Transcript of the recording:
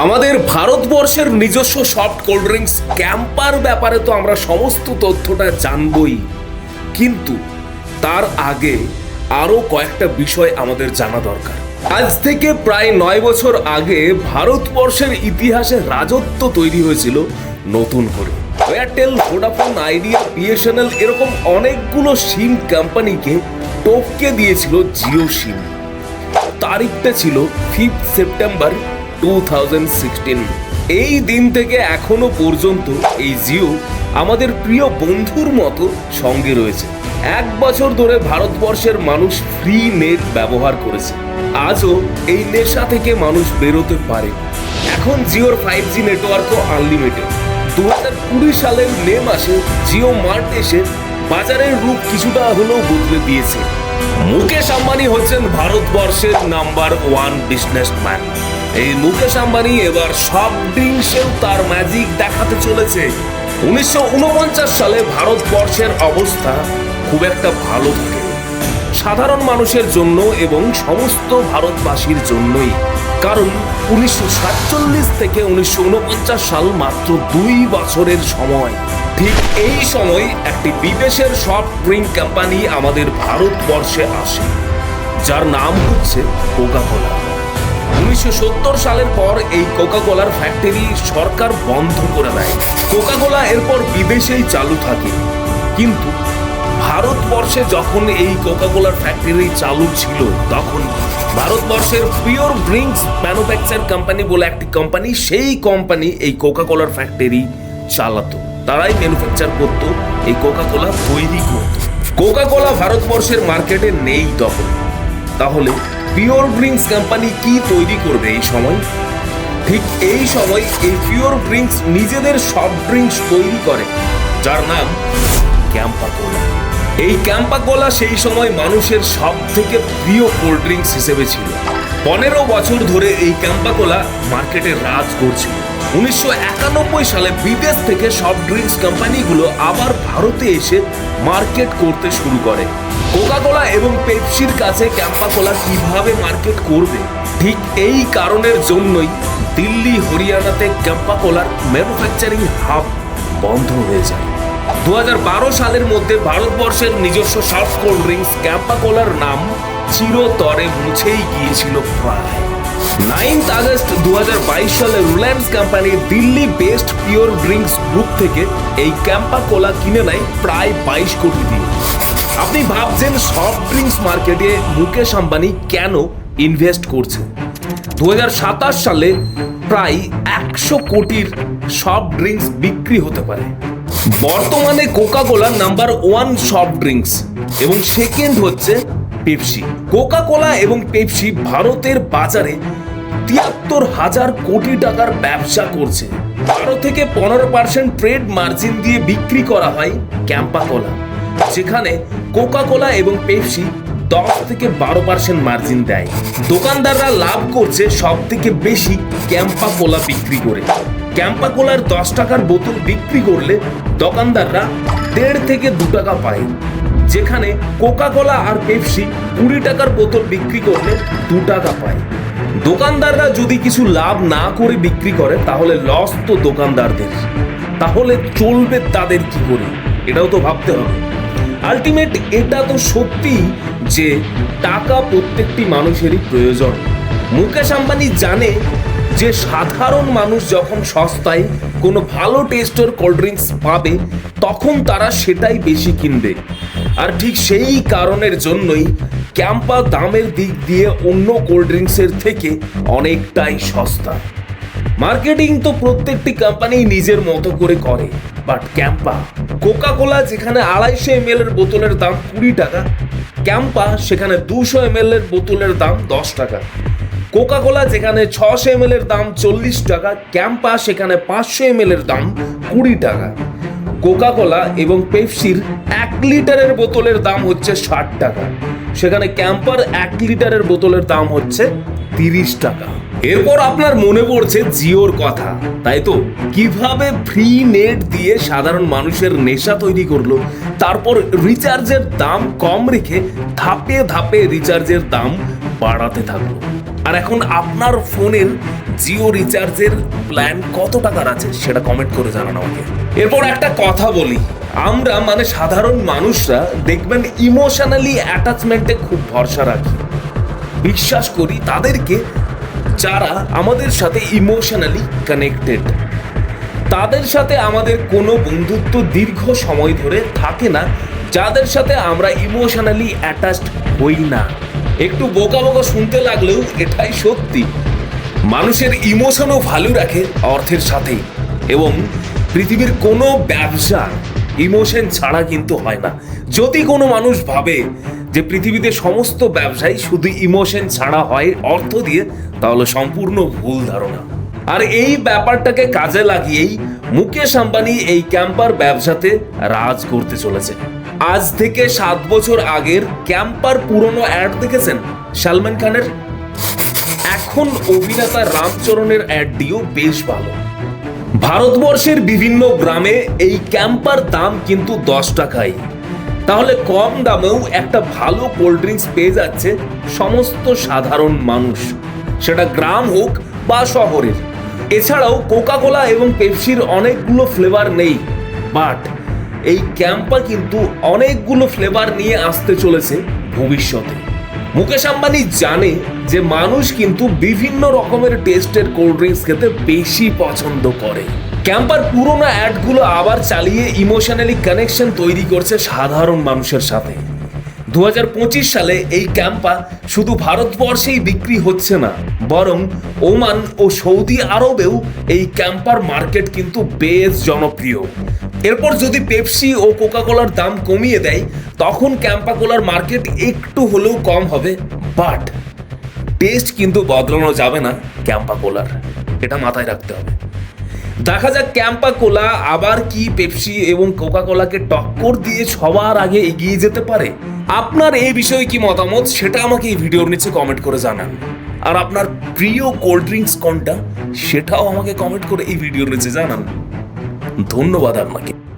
আমাদের ভারতবর্ষের নিজস্ব সফট কোল্ড ড্রিঙ্কস ক্যাম্পার ব্যাপারে তো আমরা সমস্ত তথ্যটা জানবই। কিন্তু তার আগে আরও কয়েকটা বিষয় আমাদের জানা দরকার। আজ থেকে প্রায় নয় বছর আগে ভারতবর্ষের ইতিহাসে রাজত্ব তৈরি হয়েছিল নতুন করে। এয়ারটেল, ভোডাফোন, আইডিয়া, বিএসএনএল এরকম অনেকগুলো সিম কোম্পানিকে টপকে দিয়েছিল জিও সিম। তারিখটা ছিল ফিফথ সেপ্টেম্বর টু এই দিন থেকে এখনও পর্যন্ত এই জিও আমাদের প্রিয় বন্ধুর মতো সঙ্গে রয়েছে। এক বছর ধরে ভারতবর্ষের মানুষ ফ্রি নেট ব্যবহার করেছে। আজও এই নেশা থেকে মানুষ বেরোতে পারে। এখন জিওর ফাইভ জি নেটওয়ার্কও আনলিমিটেড দু হাজার কুড়ি সালের মে মাসে জিও মার্ট এসে বাজারের রূপ কিছুটা হলেও বদলে দিয়েছে। মুকেশ আম্বানি হচ্ছেন ভারতবর্ষের নাম্বার ওয়ান বিজনেসম্যান এই মুকেশ আম্বানি এবার সব ড্রিঙ্কসেও তার ম্যাজিক দেখাতে চলেছে। উনিশশো উনপঞ্চাশ সালে ভারতবর্ষের অবস্থা খুব একটা ভালো থাকে সাধারণ মানুষের জন্য এবং সমস্ত ভারতবাসীর জন্যই। কারণ উনিশশো সাতচল্লিশ থেকে উনিশশো ঊনপঞ্চাশ সাল মাত্র দুই বছরের সময়। ঠিক এই সময় একটি বিদেশের সফট ড্রিঙ্ক কোম্পানি আমাদের ভারতবর্ষে আসে, যার নাম হচ্ছে কোকা কোলা উনিশশো সালের পর এই কোকা কোলার ফ্যাক্টরি সরকার বন্ধ করে দেয়। কোকা কোলা এরপর বিদেশেই চালু থাকে। কিন্তু ভারতবর্ষে যখন এই কোকা কোলার ফ্যাক্টরি চালু ছিল, তখন ভারতবর্ষের পিওর ড্রিঙ্কস ম্যানুফ্যাকচার কোম্পানি বলে একটি কোম্পানি সেই কোম্পানি এই কোকা কোলার ফ্যাক্টরি চালাতো। তারাই ম্যানুফ্যাকচার করতো এই কোকা কোলা তৈরি করতো। কোকা কোলা ভারতবর্ষের মার্কেটে নেই তখন। তাহলে পিওর ড্রিঙ্কস কোম্পানি কি তৈরি করবে এই সময়? ঠিক এই সময় এই পিওর ড্রিঙ্কস নিজেদের সব ড্রিঙ্কস তৈরি করে, যার নাম ক্যাম্পা কোলা। এই ক্যাম্পা কোলা সেই সময় মানুষের সব থেকে প্রিয় কোল্ড ড্রিঙ্কস হিসেবে ছিল। পনেরো বছর ধরে এই ক্যাম্পা কোলা মার্কেটে রাজ করছিল উনিশশো একানব্বই সালে বিদেশ থেকে সফট ড্রিঙ্কস কোম্পানিগুলো আবার ভারতে এসে মার্কেট করতে শুরু করে। কোকা কোলা এবং পেপসির কাছে ক্যাম্পা কোলা কীভাবে মার্কেট করবে? ঠিক এই কারণের জন্যই দিল্লি, হরিয়ানাতে ক্যাম্পা কোলার ম্যানুফ্যাকচারিং হাব বন্ধ হয়ে যায়। দু হাজার বারো সালের মধ্যে ভারতবর্ষের নিজস্ব সফট কোল্ড ড্রিঙ্কস ক্যাম্পা কোলার নাম চিরতরে মুছেই গিয়েছিল প্রায়। নাইন্থ আগস্ট দু সালে Reliance company Delhi best pure drinks group থেকে এই ক্যাম্পা কোলা কিনে নেয় প্রায় বাইশ কোটি দিয়ে। আপনি ভাবছেন সফট ড্রিঙ্কস মার্কেটে মুকেশ আম্বানি কেন ইনভেস্ট করছে? দু হাজার সাতাশ সালে প্রায় একশো কোটির সফট ড্রিঙ্কস বিক্রি হতে পারে। বর্তমানে Coca Cola number one soft drinks এবং সেকেন্ড হচ্ছে পেপসি। কোকা কোলা এবং পেপসি ভারতের বাজারে তিয়াত্তর হাজার কোটি টাকার ব্যবসা করছে। বারো থেকে পনেরো পার্সেন্ট ট্রেড মার্জিন দিয়ে বিক্রি করা হয় ক্যাম্পা কোলা যেখানে কোকা কোলা এবং পেপসি দশ থেকে বারো পার্সেন্ট মার্জিন দেয়। দোকানদাররা লাভ করছে সব থেকে বেশি ক্যাম্পা কোলা বিক্রি করে। ক্যাম্পা কোলার দশ টাকার বোতল বিক্রি করলে দোকানদাররা দেড় থেকে দু টাকা পায়। যেখানে কোকা কোলা আর পেপসি কুড়ি টাকার বোতল বিক্রি করলে দু টাকা পায়। দোকানদাররা যদি কিছু লাভ না করে বিক্রি করে, তাহলে লস তো দোকানদারদের। তাহলে চলবে তাদের কি করে? এটাও তো ভাবতে হবে। আলটিমেট এটা তো সত্যি যে টাকা প্রত্যেকটি মানুষেরই প্রয়োজন। মুকেশ আম্বানি জানে যে সাধারণ মানুষ যখন সস্তায় কোনো ভালো টেস্টের কোল্ড ড্রিঙ্কস পাবে, তখন তারা সেটাই বেশি কিনবে। আর ঠিক সেই কারণের জন্যই ক্যাম্পা দামের দিক দিয়ে অন্য কোল্ড ড্রিঙ্কসের থেকে অনেকটাই সস্তা। মার্কেটিং তো প্রত্যেকটি কোম্পানি নিজের মতো করে করে বাট ক্যাম্পা কোকা কোলা যেখানে আড়াইশো এম এর বোতলের দাম কুড়ি টাকা ক্যাম্পা সেখানে দুশো এম এর বোতলের দাম দশ টাকা। কোকা কোলা যেখানে ছশো এম এর দাম চল্লিশ টাকা ক্যাম্পা সেখানে পাঁচশো এম এর দাম কুড়ি টাকা। কোকা কোলা এবং পেপসির এক লিটারের বোতলের দাম হচ্ছে ষাট টাকা। সেখানে ক্যাম্পার এক লিটারের বোতলের দাম হচ্ছে তিরিশ টাকা। এরপর আপনার মনে পড়ছে জিওর কথা। তাই তো? কীভাবে ফ্রি নেট দিয়ে সাধারণ মানুষের নেশা তৈরি করল? তারপর রিচার্জের দাম কম রেখে ধাপে ধাপে রিচার্জের দাম বাড়াতে থাকল। আর এখন আপনার ফোনের জিও রিচার্জের প্ল্যান কত টাকার আছে সেটা কমেন্ট করে জানান আমাকে। এরপর একটা কথা বলি। আমরা মানে সাধারণ মানুষরা দেখবেন ইমোশনালি অ্যাটাচমেন্টে খুব ভরসা রাখি। বিশ্বাস করি তাদেরকে যারা আমাদের সাথে ইমোশনালি কানেক্টেড তাদের সাথে আমাদের কোনো বন্ধুত্ব দীর্ঘ সময় ধরে থাকে না। যাদের সাথে আমরা ইমোশনালি অ্যাটাচড হই না। একটু বোকা বোকা শুনতে লাগলেও এটাই সত্যি। মানুষের ইমোশনও ভ্যালু রাখে অর্থের সাথেই। এবং পৃথিবীর কোনো ব্যবসা ইমোশন ছাড়া কিন্তু হয় না। যদি কোনো মানুষ ভাবে যে পৃথিবীতে সমস্ত ব্যবসায় শুধু ইমোশন ছাড়া হয় অর্থ দিয়ে, তাহলে সম্পূর্ণ ভুল ধারণা। আর এই ব্যাপারটাকে কাজে লাগিয়েই মুকেশ আম্বানি এই ক্যাম্পার ব্যবসাতে রাজ করতে চলেছে আজ থেকে সাত বছর আগের ক্যাম্পার পুরনো অ্যাড দেখেছেন? সালমান খানের? এখন অভিনেতা রামচরণের অ্যাডটিও বেশ ভালো। ভারতবর্ষের বিভিন্ন গ্রামে এই ক্যাম্পার দাম কিন্তু দশ টাকাই। তাহলে কম দামেও একটা ভালো কোল্ড ড্রিঙ্কস পেয়ে যাচ্ছে সমস্ত সাধারণ মানুষ। সেটা গ্রাম হোক বা শহরের। এছাড়াও কোকাকোলা এবং পেপসির অনেকগুলো ফ্লেভার নেই। বাট এই ক্যাম্পা কিন্তু অনেকগুলো ফ্লেভার নিয়ে আসতে চলেছে ভবিষ্যতে। মুকেশ আম্বানি জানে যে মানুষ কিন্তু বিভিন্ন রকমের টেস্টের কোল্ড ড্রিঙ্কস খেতে বেশি পছন্দ করে। ক্যাম্পার পুরোনো অ্যাডগুলো আবার চালিয়ে ইমোশনালি কানেকশন তৈরি করছে সাধারণ মানুষের সাথে। দু হাজার পঁচিশ সালে এই ক্যাম্পা শুধু ভারতবর্ষেই বিক্রি হচ্ছে না, বরং ওমান ও সৌদি আরবেও এই ক্যাম্পার মার্কেট কিন্তু বেশ জনপ্রিয়। এরপর যদি পেপসি ও কোকা কোলার দাম কমিয়ে দেয়, তখন ক্যাম্পা কোলার মার্কেট একটু হলেও কম হবে। বাট, টেস্ট কিন্তু বদলানো যাবে না ক্যাম্পা কোলার এটা মাথায় রাখতে হবে। দেখা যাক ক্যাম্পা কোলা আবার কি পেপসি এবং কোকা কোলাকে টক্কর দিয়ে সবার আগে এগিয়ে যেতে পারে। আপনার এই বিষয়ে কি মতামত, সেটা আমাকে এই ভিডিওর নিচে কমেন্ট করে জানান। আর আপনার প্রিয় কোল্ড ড্রিঙ্কস কোনটা, সেটাও আমাকে কমেন্ট করে এই ভিডিওর নিচে জানান। ধন্যবাদ আপনাকে।